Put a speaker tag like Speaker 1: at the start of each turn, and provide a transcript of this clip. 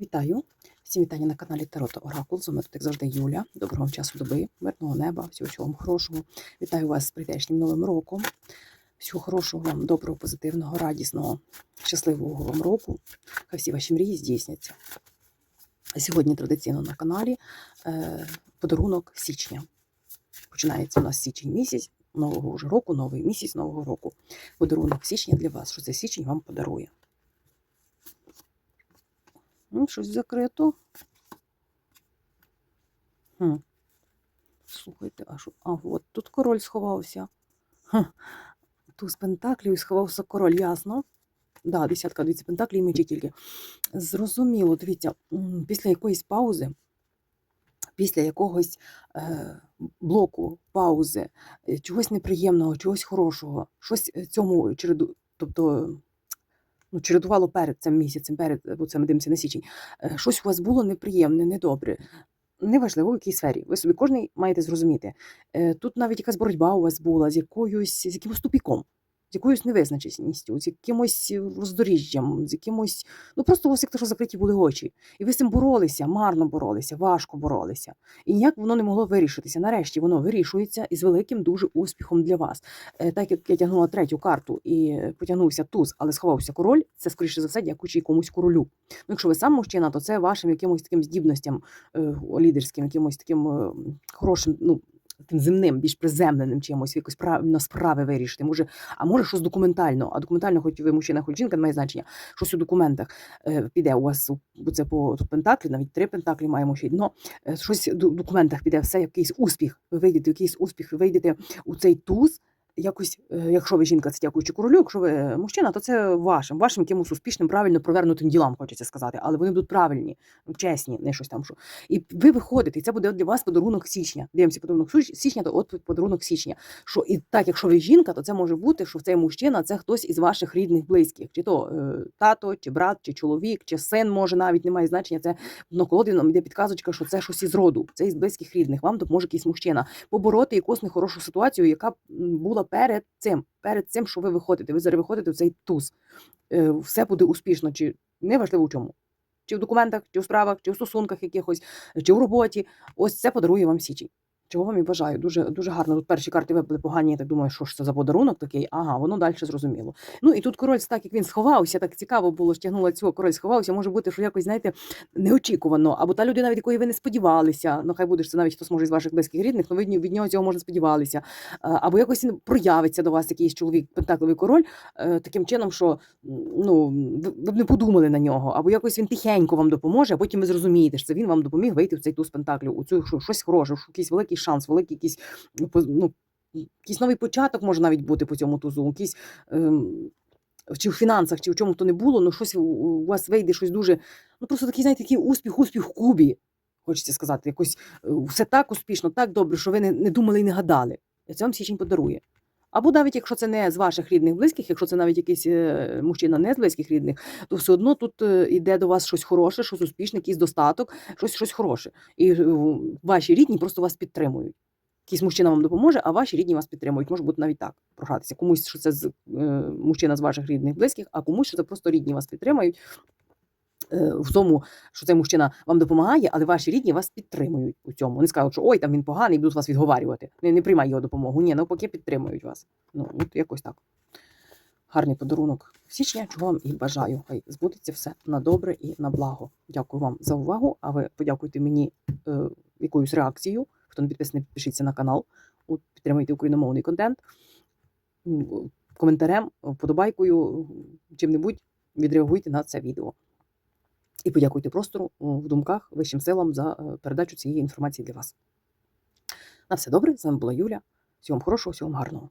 Speaker 1: Вітаю! Всім вітання на каналі Тарота Оракул. З вами тут, як завжди, Юля. Доброго часу доби, мирного неба, всього чого вам хорошого. Вітаю вас з прийдешнім новим роком. Всього хорошого вам, доброго, позитивного, радісного, щасливого вам року. Хай всі ваші мрії здійсняться. Сьогодні традиційно на каналі е, подарунок січня. Починається у нас січень місяць нового вже року, новий місяць нового року. Подарунок січня для вас. Що цей січень вам подарує? Ну, щось закрито. Хм. Слухайте, а що? А, от тут король сховався. Хм. Туз пентаклів сховався король, ясно. Да, десятка, дивіться, пентаклі і мечі тільки. Зрозуміло, дивіться, після якоїсь паузи, після якогось е, блоку, паузи, е, чогось неприємного, чогось хорошого, щось е, цьому череду, тобто ну, чередувало перед цим місяцем, перед, бо це ми дивимося на січень, е, щось у вас було неприємне, недобре. Неважливо, в якій сфері. Ви собі кожен маєте зрозуміти. Е, Тут навіть якась боротьба у вас була з якоюсь, з якимось тупіком, з якоюсь невизначеністю, з якимось роздоріжжям, з якимось. Ну просто у вас як то, що закриті були очі. І ви з цим боролися, марно боролися, важко боролися. І ніяк воно не могло вирішитися. Нарешті воно вирішується і з великим дуже успіхом для вас. Е, Так як я тягнула третю карту і потягнувся туз, але сховався король, це скоріше за все дякуючи якомусь королю. Ну, якщо ви сам мужчина, то це вашим якимось таким здібностям е, лідерським, якимось таким е, хорошим, ну. Таким земним, більш приземленим чимось, якось правильно справи вирішити. Може, а може щось документально. А документально, хоч ви мужчина, хоч жінка, не має значення. Щось у документах е, піде у вас це по тут пентаклі, навіть три пентаклі маємо ще дно. Е, щось у документах піде, все якийсь успіх. Ви вийдете, якийсь успіх, ви вийдете у цей туз. Якось, е, якщо ви жінка, це дякуючи королю, якщо ви мужчина, то це вашим, вашим якимось успішним, правильно провернутим ділам, хочеться сказати, але вони будуть правильні, чесні, не щось там що. І ви виходите, і це буде для вас подарунок січня. Дивимося подарунок січня, то от подарунок січня. Що і так, якщо ви жінка, то це може бути, що цей мужчина це хтось із ваших рідних близьких, чи то е, тато, чи брат, чи чоловік, чи син, може навіть немає значення. Це колоді нам йде підказочка, що це щось із роду, це із близьких рідних. Вам допоможе якийсь мужчина побороти якусь нехорошу ситуацію, яка була перед цим, перед цим, що ви виходите. Ви зараз виходите в цей туз. Е, Все буде успішно, чи неважливо в чому. Чи в документах, чи в справах, чи в стосунках якихось, чи в роботі. Ось це подарує вам січень. Чого вам і бажаю. Дуже дуже гарно. Тут перші карти випали погані. Я так думаю, що ж це за подарунок такий. Ага, воно далі зрозуміло. Ну і тут король, так як він сховався, так цікаво було, стягнула цього, король сховався. Може бути, що якось, знаєте, неочікувано. Або та людина, від якої ви не сподівалися. Ну, хай буде що це навіть хтось може з ваших близьких рідних, але від, від нього цього можна сподівалися. Або якось він проявиться до вас якийсь чоловік, пентакловий король, е, таким чином, що ну, ви б не подумали на нього, або якось він тихенько вам допоможе, а потім ви зрозумієте, що це він вам допоміг вийти в цей туз пентаклів, у цю що- щось хороше, що якийсь великий шанс, великий якийсь ну, ну, якийсь новий початок може навіть бути по цьому тузу, якийсь. Ем, чи в фінансах, чи в чому то не було, ну щось у- вас вийде, щось дуже. Ну просто такий, знаєте, такий успіх, успіх в кубі. Хочеться сказати, якось е, все так успішно, так добре, що ви не, не думали і не гадали. І це вам січень подарує. Або навіть якщо це не з ваших рідних близьких, якщо це навіть якийсь е, мужчина не з близьких рідних, то все одно тут е, йде до вас щось хороше, щось успішне, якийсь достаток, щось, щось хороше. І е, ваші рідні просто вас підтримують. Якийсь мужчина вам допоможе, а ваші рідні вас підтримують. Може бути навіть так програтися. Комусь, що це з, е, мужчина з ваших рідних близьких, а комусь, що це просто рідні вас підтримують. Е, В тому, що цей мужчина вам допомагає, але ваші рідні вас підтримують у цьому. Вони скажуть, що ой, там він поганий, будуть вас відговарювати. Не, не приймай його допомогу. Ні, навпаки, підтримують вас. Ну, от якось так. Гарний подарунок січня, чого вам і бажаю. Хай збудеться все на добре і на благо. Дякую вам за увагу. А ви подякуйте мені е, якоюсь реакцією. Хто не підписаний, підпишіться на канал, от, підтримуйте україномовний контент. Коментарем, вподобайкою, чим-небудь відреагуйте на це відео. І подякуйте простору в думках вищим силам за е, передачу цієї інформації для вас. На все добре, з вами була Юля. Всього вам хорошого, всього вам гарного.